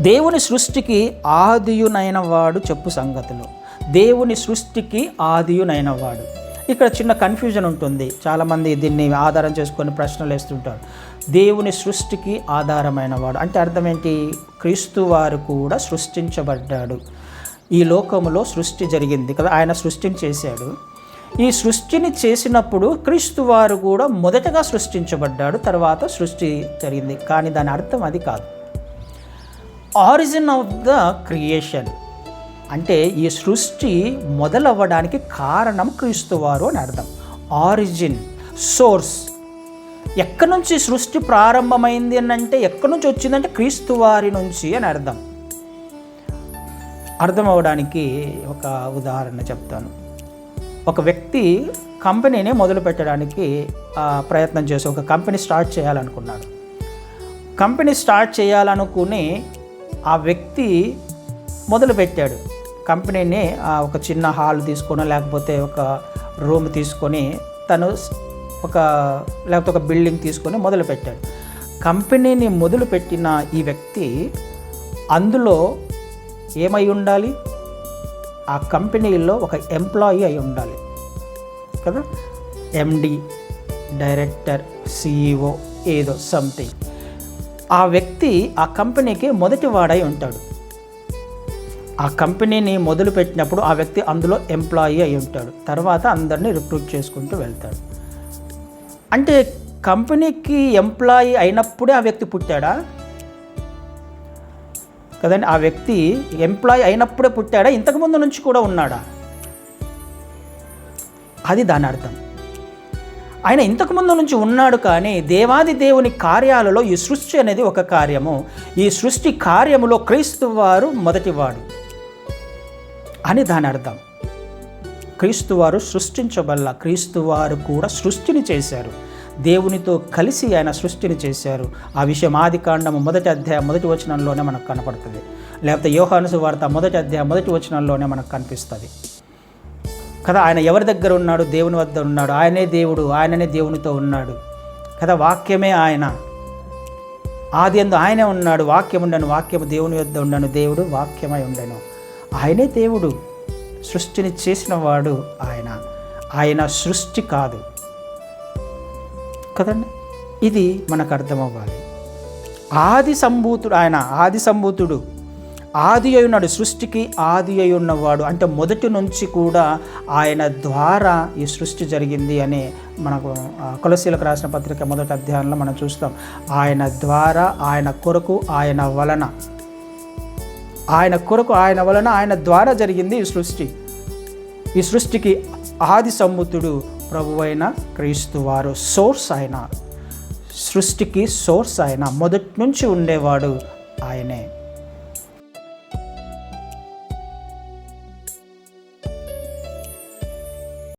దేవుని సృష్టికి ఆదియునైన వాడు చెప్పు సంగతులు. దేవుని సృష్టికి ఆదియునైన వాడు ఇక్కడ చిన్న కన్ఫ్యూజన్ ఉంటుంది. చాలామంది దీన్ని ఆధారం చేసుకొని ప్రశ్నలు వేస్తుంటారు. దేవుని సృష్టికి ఆధారమైన వాడు అంటే అర్థం ఏంటి? క్రీస్తు వారు కూడా సృష్టించబడ్డాడు. ఈ లోకములో సృష్టి జరిగింది కదా ఆయన సృష్టిని చేశాడు. ఈ సృష్టిని చేసినప్పుడు క్రీస్తు వారు కూడా మొదటగా సృష్టించబడ్డాడు తర్వాత సృష్టి జరిగింది. కానీ దాని అర్థం అది కాదు. Origin of the creation. అంటే ఈ సృష్టి మొదలవ్వడానికి కారణం క్రీస్తువారు అని అర్థం. Origin source. ఎక్కడి నుంచి సృష్టి ప్రారంభమైంది అని అంటే ఎక్కడి నుంచి వచ్చిందంటే క్రీస్తు వారి నుంచి అని అర్థం. అర్థం అవడానికి ఒక ఉదాహరణ చెప్తాను. ఒక వ్యక్తి కంపెనీని మొదలు పెట్టడానికి ప్రయత్నం చేసి ఒక కంపెనీ స్టార్ట్ చేయాలనుకున్నాడు. కంపెనీ స్టార్ట్ చేయాలనుకుని ఆ వ్యక్తి మొదలుపెట్టాడు. కంపెనీని ఒక చిన్న హాల్ తీసుకొని లేకపోతే ఒక రూమ్ తీసుకొని తను ఒక లేకపోతే ఒక బిల్డింగ్ తీసుకొని మొదలుపెట్టాడు. కంపెనీని మొదలుపెట్టిన ఈ వ్యక్తి అందులో ఏమై ఉండాలి? ఆ కంపెనీలో ఒక ఎంప్లాయీ అయి ఉండాలి. కదా? ఎండి డైరెక్టర్ సిఇఓ ఏదో సంథింగ్. ఆ వ్యక్తి ఆ కంపెనీకి మొదటి వాడై ఉంటాడు. ఆ కంపెనీని మొదలుపెట్టినప్పుడు ఆ వ్యక్తి అందులో ఎంప్లాయీ అయి ఉంటాడు. తర్వాత అందరినీ రిక్రూట్ చేసుకుంటూ వెళ్తాడు. అంటే కంపెనీకి ఎంప్లాయీ అయినప్పుడే ఆ వ్యక్తి పుట్టాడా? కదండి ఆ వ్యక్తి ఎంప్లాయీ అయినప్పుడే పుట్టాడా? ఇంతకుముందు నుంచి కూడా ఉన్నాడా? అది దాని అర్థం. ఆయన ఇంతకుముందు నుంచి ఉన్నాడు కానీ దేవాది దేవుని కార్యాలలో ఈ సృష్టి అనేది ఒక కార్యము. ఈ సృష్టి కార్యములో క్రీస్తు వారు మొదటివాడు అని దాని అర్థం. క్రీస్తు వారు సృష్టించబల్ల క్రీస్తు వారు కూడా సృష్టిని చేశారు. దేవునితో కలిసి ఆయన సృష్టిని చేశారు. ఆ విషయం ఆది కాండము మొదటి అధ్యాయం మొదటి వచనంలోనే మనకు కనపడుతుంది. లేకపోతే యోహానుసు వార్త మొదటి అధ్యాయం మొదటి వచనంలోనే మనకు కనిపిస్తుంది. కదా ఆయన ఎవరి దగ్గర ఉన్నాడు? దేవుని వద్ద ఉన్నాడు. ఆయనే దేవుడు ఆయననే దేవునితో ఉన్నాడు. కదా వాక్యమే ఆయన. ఆది ఎందు ఆయనే ఉన్నాడు. వాక్యం ఉండను వాక్యము దేవుని వద్ద ఉండను. దేవుడు వాక్యమై ఉండను. ఆయనే దేవుడు. సృష్టిని చేసిన వాడు ఆయన. ఆయన సృష్టి కాదు. కదండి? ఇది మనకు అర్థమవ్వాలి. ఆది సంభూతుడు ఆయన ఆది సంభూతుడు. ఆది అయి సృష్టికి ఆది అయి ఉన్నవాడు అంటే మొదటి నుంచి కూడా ఆయన ద్వారా ఈ సృష్టి జరిగింది అని మనకు కులశీలకు రాసిన పత్రిక మొదటి అధ్యాయంలో మనం చూస్తాం. ఆయన ద్వారా ఆయన కొరకు ఆయన వలన. ఆయన కొరకు ఆయన వలన ఆయన ద్వారా జరిగింది ఈ సృష్టి. ఈ సృష్టికి ఆది సమ్ముతుడు ప్రభువైన క్రీస్తు వారు సోర్స్ ఆయన సృష్టికి సోర్స్ ఆయన మొదటి నుంచి ఉండేవాడు ఆయనే.